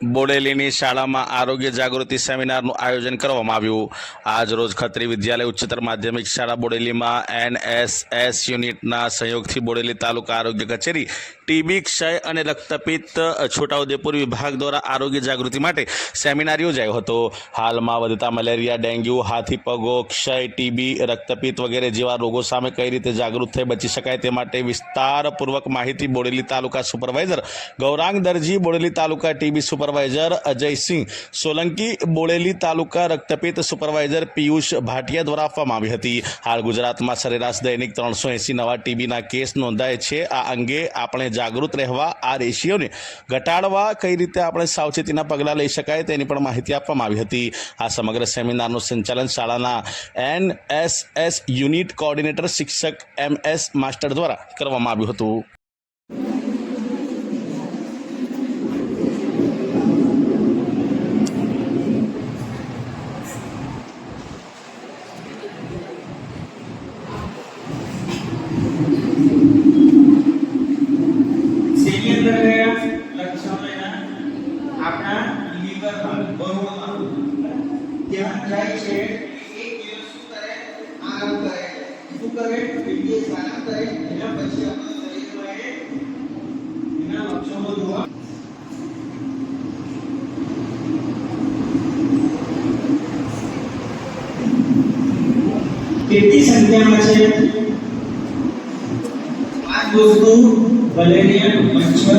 બોડેલીની શાળામાં આરોગ્ય જાગૃતિ સેમિનારનું આયોજન કરવામાં આવ્યું. આજ રોજ ખત્રી વિદ્યાલય ઉચ્ચતર માધ્યમિક શાળા બોડેલીમાં એનએસએસ યુનિટના સહયોગથી બોડેલી તાલુકા આરોગ્ય કચેરી, ટીબી ક્ષય અને રક્તપિત્ત છોટાઉદેપુર વિભાગ દ્વારા આરોગ્ય જાગૃતિ માટે સેમિનાર યોજાયો હતો. હાલમાં વધતા મલેરિયા, ડેન્ગ્યુ, હાથી પગો, ક્ષય, ટીબી, રક્તપિત્ત વગેરે જેવા રોગો સામે કઈ રીતે જાગૃત થઈ બચી શકાય તે માટે વિસ્તારપૂર્વક માહિતી Bodeli taluka supervisor Gaurang Darji Bodeli taluka TB supervisor Ajaysinh Solanki Bodeli taluka રક્તપિત્ત supervisor Piyush Bhatia દ્વારા આપવામાં આવી હતી. હાલ ગુજરાતમાં સરેરાશ દૈનિક ત્રણસો એંસી નવા ટીબીના કેસ નોંધાય છે. આ અંગે આપણે જાગૃત રહેવા, આ રેશિયોને ઘટાડવા કઈ રીતે આપણે સાવચેતીના પગલાં લઈ શકાય તેની પણ માહિતી આપવામાં આવી હતી. આ સમગ્ર સેમિનારનું સંચાલન શાળાના એનએસએસ યુનિટ કોઓર્ડિનેટર શિક્ષક એમ એસ માસ્ટર દ્વારા કરવામાં આવ્યું હતું. લીવરમાં બરુણમાં ત્યાં જાય છે એક દિવસ શું કરે આરામ કરે શું કરે એક દિવસ આરામ કરે એના પછી આપણા શરીરમાં એ એના લક્ષણો જોવા કેટલી સંખ્યામાં છે પાંચ વસ્તુ મલેરિયા મચ્છર